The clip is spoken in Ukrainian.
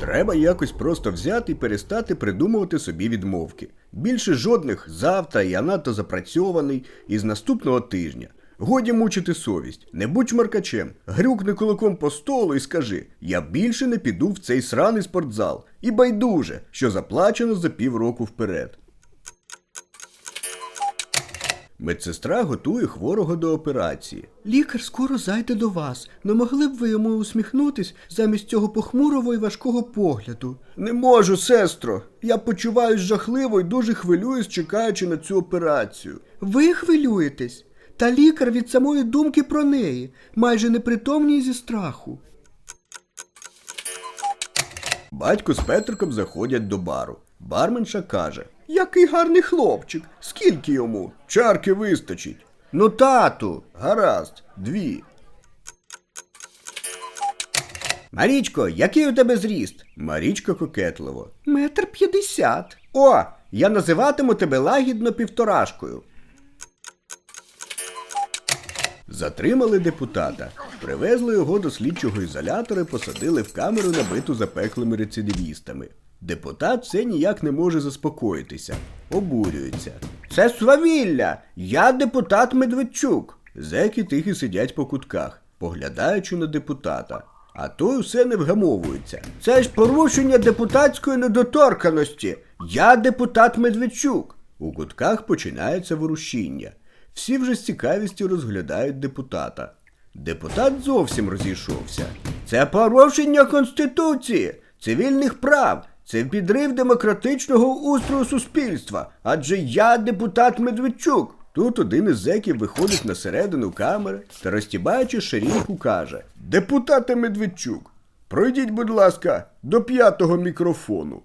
Треба якось просто взяти і перестати придумувати собі відмовки. Більше жодних завтра я надто запрацьований із наступного тижня. Годі мучити совість, не будь шмаркачем, грюкни кулаком по столу і скажи: я більше не піду в цей сраний спортзал. І байдуже, що заплачено за півроку вперед. Медсестра готує хворого до операції. Лікар скоро зайде до вас. Не могли б ви йому усміхнутись замість цього похмурого і важкого погляду? Не можу, сестро. Я почуваюсь жахливо і дуже хвилююсь, чекаючи на цю операцію. Ви хвилюєтесь? Та лікар від самої думки про неї, майже непритомній зі страху. Батько з Петриком заходять до бару. Барменша каже: Який гарний хлопчик. Скільки йому? Чарки вистачить. Ну, тату, гаразд, дві. Марічко, який у тебе зріст? Марічка кокетливо. Метр п'ятдесят. О, я називатиму тебе лагідно півторашкою. Затримали депутата, привезли його до слідчого ізолятора і посадили в камеру, набиту запеклими рецидивістами. Депутат все ніяк не може заспокоїтися, обурюється. Це свавілля! Я депутат Медведчук. Зеки тихо сидять по кутках, поглядаючи на депутата. А той усе не вгамовується. Це ж порушення депутатської недоторканості. Я депутат Медведчук. У кутках починається ворушіння. Всі вже з цікавістю розглядають депутата. Депутат зовсім розійшовся. Це порушення Конституції, цивільних прав, це підрив демократичного устрою суспільства. Адже я депутат Медведчук. Тут один із зеків виходить на середину камери та, розтібаючи ширинку, каже: Депутате Медведчук, пройдіть, будь ласка, до п'ятого мікрофону.